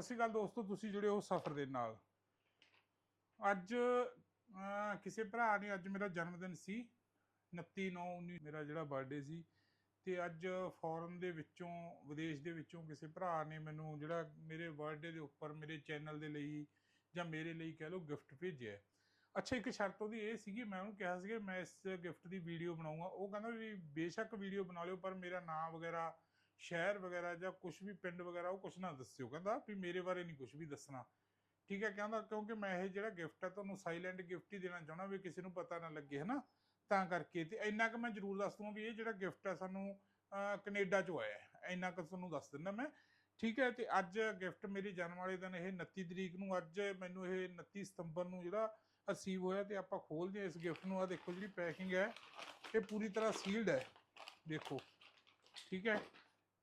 ਸਤਿ ਸ਼੍ਰੀ ਅਕਾਲ ਦੋਸਤੋ, ਤੁਸੀਂ ਜੁੜੇ ਹੋ ਸਫ਼ਰ ਦੇ ਨਾਲ। ਅੱਜ ਕਿਸੇ ਭਰਾ ਨੇ ਅੱਜ ਮੇਰਾ ਜਨਮ ਦਿਨ ਸੀ 29 9 19 ਮੇਰਾ ਜਿਹੜਾ ਬਰਥਡੇ ਸੀ। ਤੇ ਅੱਜ ਫੋਰਨ ਦੇ ਵਿੱਚੋਂ, ਵਿਦੇਸ਼ ਦੇ ਵਿੱਚੋਂ ਕਿਸੇ ਭਰਾ ਨੇ ਮੈਨੂੰ ਜਿਹੜਾ ਮੇਰੇ ਬਰਥਡੇ ਦੇ ਉੱਪਰ, ਮੇਰੇ ਚੈਨਲ ਦੇ ਲਈ ਜਾਂ ਮੇਰੇ ਲਈ ਕਹਿ ਲਓ ਗਿਫਟ ਭੇਜਿਆ ਅੱਛਾ, ਇੱਕ ਸ਼ਰਤ ਉਹਦੀ ਇਹ ਸੀਗੀ, ਮੈਂ ਉਹਨੂੰ ਕਿਹਾ ਸੀ ਕਿ ਮੈਂ ਇਸ ਗਿਫਟ ਦੀ ਵੀਡੀਓ ਬਣਾਉਂਗਾ ਉਹ ਕਹਿੰਦਾ ਵੀ ਬੇਸ਼ੱਕ ਵੀਡੀਓ ਬਣਾ ਲਿਓ, ਪਰ ਮੇਰਾ ਨਾਮ ਵਗੈਰਾ ਸ਼ਹਿਰ ਵਗੈਰਾ ਜਾਂ ਕੁਝ ਵੀ ਪਿੰਡ ਵਗੈਰਾ ਉਹ ਕੁਝ ਨਾ ਦੱਸਿਓ। ਕਹਿੰਦਾ ਵੀ ਮੇਰੇ ਬਾਰੇ ਨਹੀਂ ਕੁਝ ਵੀ ਦੱਸਣਾ। ਠੀਕ ਹੈ ਕਹਿੰਦਾ ਕਿਉਂਕਿ ਮੈਂ ਇਹ ਜਿਹੜਾ ਗਿਫਟ ਹੈ ਤੁਹਾਨੂੰ ਸਾਇਲੈਂਟ ਗਿਫਟ ਹੀ ਦੇਣਾ ਚਾਹੁੰਦਾ ਵੀ ਕਿਸੇ ਨੂੰ ਪਤਾ ਨਾ ਲੱਗੇ ਹਨਾ? ਤਾਂ ਕਰਕੇ ਤੇ ਇੰਨਾ ਕੁ ਮੈਂ ਜ਼ਰੂਰ ਦੱਸ ਦੂੰਗਾ ਵੀ ਇਹ ਜਿਹੜਾ ਗਿਫਟ ਹੈ ਸਾਨੂੰ ਅਹ, ਕੈਨੇਡਾ ਚੋਂ ਆਇਆ ਹੈ। ਇੰਨਾ ਕੁ ਤੁਹਾਨੂੰ ਦੱਸ ਦਿੰਦਾ ਮੈਂ। ਠੀਕ ਹੈ ਤੇ ਅੱਜ ਗਿਫਟ ਮੇਰੇ ਜਨਮ ਵਾਲੇ ਦਿਨ ਇਹ 29 ਤਰੀਕ ਨੂੰ ਅੱਜ ਮੈਨੂੰ ਇਹ 29 ਸਤੰਬਰ ਨੂੰ ਜਿਹੜਾ ਅਸੀਵ ਹੋਇਆ ਤੇ ਆਪਾਂ ਖੋਲਦੇ ਹਾਂ ਇਸ ਗਿਫਟ ਨੂੰ। ਆ ਦੇਖੋ ਜਿਹੜੀ ਪੈਕਿੰਗ ਹੈ ਇਹ ਪੂਰੀ ਤਰ੍ਹਾਂ ਸੀਲਡ ਹੈ। ਦੇਖੋ। ਠੀਕ ਹੈ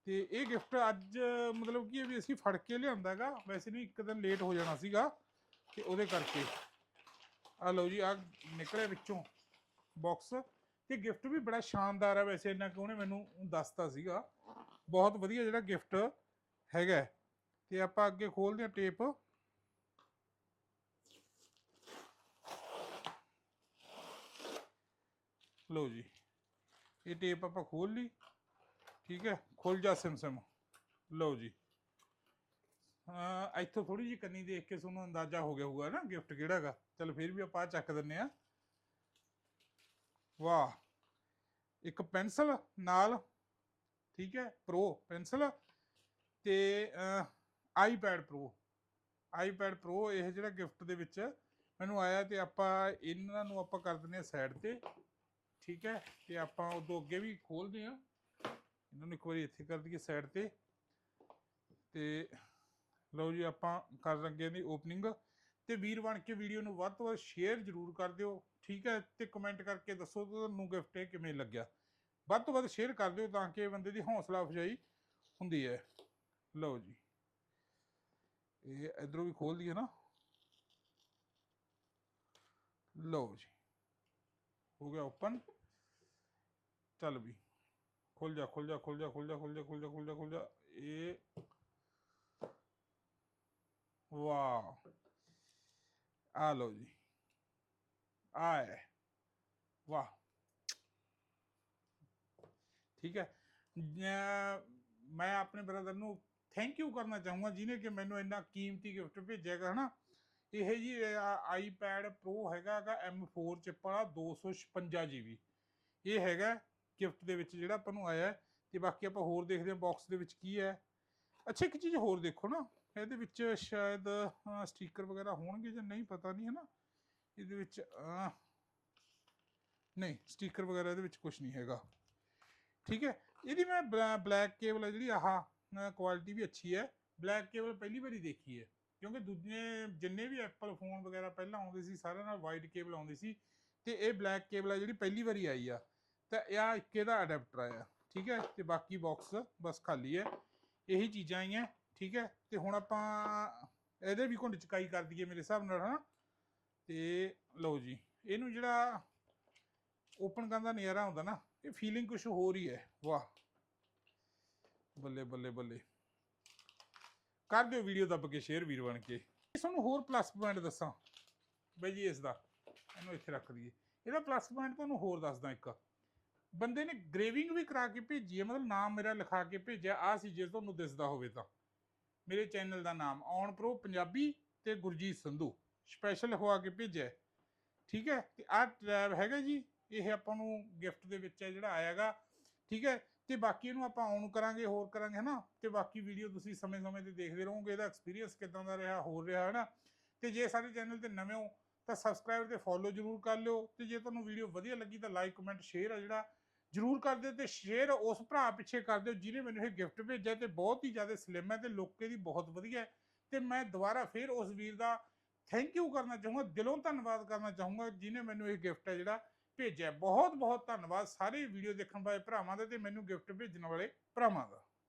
ਤੇ ਇਹ ਗਿਫਟ ਅੱਜ, ਮਤਲਬ ਕਿ ਇਹ ਵੀ ਅਸੀਂ ਫੜ ਕੇ ਲਿਆਂਦਾ ਹੈਗਾ। ਵੈਸੇ ਨਹੀਂ, ਇੱਕ ਦਿਨ ਲੇਟ ਹੋ ਜਾਣਾ ਸੀਗਾ ਤੇ ਉਹਦੇ ਕਰਕੇ। ਆ ਲਓ ਜੀ ਆ ਨਿਕਲਿਆ ਵਿੱਚੋਂ ਬਾਕਸ ਤੇ ਗਿਫਟ ਵੀ ਬੜਾ ਸ਼ਾਨਦਾਰ ਆ ਵੈਸੇ, ਇੰਨਾ ਕਿ ਉਹਨੇ ਮੈਨੂੰ ਦੱਸਤਾ ਸੀਗਾ। ਬਹੁਤ ਵਧੀਆ ਜਿਹੜਾ ਗਿਫਟ ਹੈਗਾ ਹੈ। ਤੇ ਆਪਾਂ ਅੱਗੇ ਖੋਲਦੇ ਹਾਂ ਟੇਪ ਲਓ ਜੀ, ਇਹ ਟੇਪ ਆਪਾਂ ਖੋਲ ਲਈ। ਠੀਕ ਹੈ ਖੁੱਲ ਜਾ ਸਿਮ ਲਓ ਜੀ। ਹਾਂ ਇੱਥੋਂ ਥੋੜੀ ਜਿਹੀ ਕੰਨੀ ਦੇਖ ਕੇ ਤੁਹਾਨੂੰ ਅੰਦਾਜ਼ਾ ਹੋ ਗਿਆ ਹੋਊਗਾ ਨਾ ਗਿਫਟ ਕਿਹੜਾ ਹੈਗਾ। ਚਲ ਫਿਰ ਵੀ ਆਪਾਂ ਚੱਕ ਦਿੰਨੇ ਆ ਵਾਹ, ਇੱਕ ਪੈਨਸਲ ਨਾਲ, ਠੀਕ ਹੈ ਪ੍ਰੋ ਪੈਨਸਲ ਤੇ ਆਈਪੈਡ ਪ੍ਰੋ ਆਈਪੈਡ ਪ੍ਰੋ ਇਹ ਜਿਹੜਾ ਗਿਫਟ ਦੇ ਵਿੱਚ ਮੈਨੂੰ ਆਇਆ ਤੇ ਆਪਾਂ ਇਹਨਾਂ ਨੂੰ ਆਪਾਂ ਕਰ ਦਿੰਨੇ ਆ ਸਾਈਡ ਤੇ, ਠੀਕ ਹੈ, ਤੇ ਆਪਾਂ ਉਦੋਂ ਅੱਗੇ ਵੀ ਖੋਲਦੇ ਆ ਇਹਨਾਂ ਨੂੰ ਇੱਕ ਵਾਰੀ ਇੱਥੇ ਕਰ ਦਈਏ ਸਾਈਡ ਤੇ। ਤੇ ਲਓ ਜੀ, ਆਪਾਂ ਕਰ ਲੱਗੇ ਦੀ ਓਪਨਿੰਗ ਤੇ ਵੀਰ ਬਣ ਕੇ ਵੀਡੀਓ ਨੂੰ ਵੱਧ ਤੋਂ ਵੱਧ ਸ਼ੇਅਰ ਜ਼ਰੂਰ ਕਰ ਦਿਓ, ਠੀਕ ਹੈ? ਤੇ ਕਮੈਂਟ ਕਰਕੇ ਦੱਸੋ ਤੁਹਾਨੂੰ ਗਿਫਟ ਇਹ ਕਿਵੇਂ ਲੱਗਿਆ। ਵੱਧ ਤੋਂ ਵੱਧ ਸ਼ੇਅਰ ਕਰ ਦਿਓ ਤਾਂ ਕਿ ਬੰਦੇ ਦੀ ਹੌਸਲਾ ਅਫਜ਼ਾਈ ਹੁੰਦੀ ਹੈ। ਲਓ ਜੀ। ਇਹ ਇਧਰੋਂ ਵੀ ਖੋਲ ਦਈਏ ਨਾ। ਲਓ ਜੀ। ਹੋ ਗਿਆ ਓਪਨ ਚੱਲ ਵੀ। ਖੁੱਲ ਜਾ ਖੁੱਲ ਜਾ ਖੁੱਲ ਜਾ ਖੁੱਲ ਜਾ ਖੁੱਲ ਜਾ ਖੁੱਲ ਜਾ ਖੁੱਲ ਜਾ ਖੁੱਲ ਜਾ। ਇਹ ਵਾਹ। ਆ ਲਓ ਜੀ। ਆ ਵਾਹ। ਠੀਕ ਹੈ। ਮੈਂ ਆਪਣੇ ਬ੍ਰਦਰ ਨੂੰ ਥੈਂਕ ਯੂ ਕਰਨਾ ਚਾਹੂੰਗਾ ਜਿਨੇ ਕਿ ਮੈਨੂੰ ਇੰਨਾ ਕੀਮਤੀ ਗਿਫਟ ਭੇਜਿਆਗਾ ਹਨਾ? ਇਹ ਜੀ ਆਈਪੈਡ ਪ੍ਰੋ ਹੈਗਾ ਗਾ M4 ਚਿਪ ਵਾਲਾ 256 GB ਇਹ ਹੈਗਾ ਗਿਫਟ ਦੇ ਵਿੱਚ ਜਿਹੜਾ ਆਪਾਂ ਨੂੰ ਆਇਆ ਹੈ। ਤੇ ਬਾਕੀ ਆਪਾਂ ਹੋਰ ਦੇਖਦੇ ਹਾਂ ਬਾਕਸ ਦੇ ਵਿੱਚ ਕੀ ਹੈ। ਅੱਛਾ, ਇੱਕ ਚੀਜ਼ ਹੋਰ ਦੇਖੋ ਨਾ, ਇਹਦੇ ਵਿੱਚ ਸ਼ਾਇਦ ਸਟicker ਵਗੈਰਾ ਹੋਣਗੇ ਜਾਂ ਨਹੀਂ ਪਤਾ ਨਹੀਂ ਹੈ ਨਾ ਇਹਦੇ ਵਿੱਚ ਨਹੀਂ ਸਟicker ਵਗੈਰਾ ਇਹਦੇ ਵਿੱਚ ਕੁਝ ਨਹੀਂ ਹੈਗਾ। ਠੀਕ ਹੈ? ਇਹਦੀ ਮੈਂ ਬਲੈਕ ਕੇਬਲ ਹੈ ਜਿਹੜੀ, ਆਹ ਕੁਆਲਿਟੀ ਵੀ ਅੱਛੀ ਹੈ। ਬਲੈਕ ਕੇਬਲ ਪਹਿਲੀ ਵਾਰੀ ਦੇਖੀ ਹੈ, ਕਿਉਂਕਿ ਦੂਜੇ, ਜਿੰਨੇ ਵੀ ਐਪਲ ਫੋਨ ਵਗੈਰਾ ਪਹਿਲਾਂ ਆਉਂਦੇ ਸੀ, ਸਾਰਿਆਂ ਨਾਲ ਵਾਈਟ ਕੇਬਲ ਆਉਂਦੀ ਸੀ, ਤੇ ਇਹ ਬਲੈਕ ਕੇਬਲ ਹੈ ਜਿਹੜੀ ਪਹਿਲੀ ਵਾਰੀ ਆਈ ਆ। ਤਾਂ ਇਹ ਆ ਇੱਕ ਇਹਦਾ ਅਡਾਪਟਰ ਆਇਆ, ਠੀਕ ਹੈ? ਤੇ ਬਾਕੀ ਬਾਕਸ ਬਸ ਖਾਲੀ ਹੈ। ਇਹੀ ਚੀਜ਼ਾਂ ਆਈਆਂ, ਠੀਕ ਹੈ? ਤੇ ਹੁਣ ਆਪਾਂ ਇਹਦੇ ਵੀ ਘੁੰਡ ਚਕਾਈ ਕਰ ਦਈਏ ਮੇਰੇ ਹਿਸਾਬ ਨਾਲ, ਹਨਾ? ਤੇ ਲਓ ਜੀ, ਇਹਨੂੰ ਜਿਹੜਾ ਓਪਨ ਕਰਨ ਦਾ ਨਜ਼ਾਰਾ ਹੁੰਦਾ ਨਾ, ਇਹ ਫੀਲਿੰਗ ਕੁਝ ਹੋਰ ਹੀ ਹੈ। ਵਾਹ। ਬੱਲੇ ਬੱਲੇ ਬੱਲੇ। ਕਰ ਦਿਓ ਵੀਡੀਓ ਦੱਬ ਕੇ ਸ਼ੇਅਰ ਵੀਰ ਬਣ ਕੇ। ਤੁਹਾਨੂੰ ਹੋਰ ਪਲੱਸ ਪੁਆਇੰਟ ਦੱਸਾਂ। ਬਈ ਜੀ ਇਸ ਦਾ ਇਹਨੂੰ ਇੱਥੇ ਰੱਖ ਦਈਏ। ਇਹਦਾ ਪਲੱਸ ਪੁਆਇੰਟ ਤੁਹਾਨੂੰ ਹੋਰ ਦੱਸਦਾ ਇੱਕ। ਬੰਦੇ ਨੇ ਗ੍ਰੇਵਿੰਗ ਵੀ ਕਰਾ ਕੇ ਭੇਜੀ ਹੈ, ਮਤਲਬ ਨਾਮ ਮੇਰਾ ਲਿਖਾ ਕੇ ਭੇਜਿਆ ਆ ਸੀ ਜੇ ਤੁਹਾਨੂੰ ਦਿਸਦਾ ਹੋਵੇ ਤਾਂ। ਮੇਰੇ ਚੈਨਲ ਦਾ ਨਾਮ ਔਨ ਪ੍ਰੋ ਪੰਜਾਬੀ ਤੇ ਗੁਰਜੀਤ ਸੰਧੂ ਸਪੈਸ਼ਲ ਹੋਆ ਕੇ ਭੇਜਿਆ ਠੀਕ ਹੈ? ਤੇ ਆਹ ਟੈਬ ਹੈਗਾ ਜੀ, ਇਹ ਆਪਾਂ ਨੂੰ ਗਿਫਟ ਦੇ ਵਿੱਚ ਹੈ ਜਿਹੜਾ ਆਇਆਗਾ ਠੀਕ ਹੈ? ਤੇ ਬਾਕੀ ਇਹਨੂੰ ਆਪਾਂ ਔਨ ਕਰਾਂਗੇ, ਹੋਰ ਕਰਾਂਗੇ, ਹਨਾ? ਤੇ ਬਾਕੀ ਵੀਡੀਓ ਤੁਸੀਂ ਸਮੇਂ-ਸਮੇਂ ਤੇ ਦੇਖਦੇ ਰਹੋਗੇ, ਇਹਦਾ ਐਕਸਪੀਰੀਅੰਸ ਕਿਦਾਂ ਦਾ ਰਿਹਾ, ਹੋਰ ਰਿਹਾ, ਹਨਾ? ਤੇ ਜੇ ਸਾਡੇ ਚੈਨਲ ਤੇ ਨਵੇਂ ਹੋ ਤਾਂ ਸਬਸਕ੍ਰਾਈਬ ਤੇ ਫੋਲੋ ਜਰੂਰ ਕਰ ਲਿਓ ਤੇ ਜੇ ਤੁਹਾਨੂੰ ਵੀਡੀਓ ਵਧੀਆ ਲੱਗੀ ਤਾਂ ਲਾਈਕ ਕਮੈਂਟ ਸ਼ੇਅਰ ਆ ਜਿਹੜਾ, ਜਰੂਰ ਕਰ ਦਿਓ ਤੇ ਸ਼ੇਅਰ ਉਸ ਭਰਾ ਪਿੱਛੇ ਕਰ ਦਿਓ ਜਿਹਨੇ ਮੈਨੂੰ ਇਹ ਗਿਫਟ ਭੇਜਿਆ ਤੇ ਬਹੁਤ ਹੀ ਜ਼ਿਆਦਾ ਸਲਿਮ ਹੈ ਤੇ ਲੋਕੇ ਦੀ ਬਹੁਤ ਵਧੀਆ ਹੈ। ਤੇ ਮੈਂ ਦੁਬਾਰਾ ਫਿਰ ਉਸ ਵੀਰ ਦਾ ਥੈਂਕ ਯੂ ਕਰਨਾ ਚਾਹੂੰਗਾ, ਦਿਲੋਂ ਧੰਨਵਾਦ ਕਰਨਾ ਚਾਹੂੰਗਾ ਜਿਹਨੇ ਮੈਨੂੰ ਇਹ ਗਿਫਟ ਹੈ ਜਿਹੜਾ ਭੇਜਿਆ। ਬਹੁਤ ਬਹੁਤ ਧੰਨਵਾਦ ਸਾਰੇ ਵੀਡੀਓ ਦੇਖਣ ਵਾਲੇ ਭਰਾਵਾਂ ਦਾ ਤੇ ਮੈਨੂੰ ਗਿਫਟ ਭੇਜਣ ਵਾਲੇ ਭਰਾਵਾਂ ਦਾ।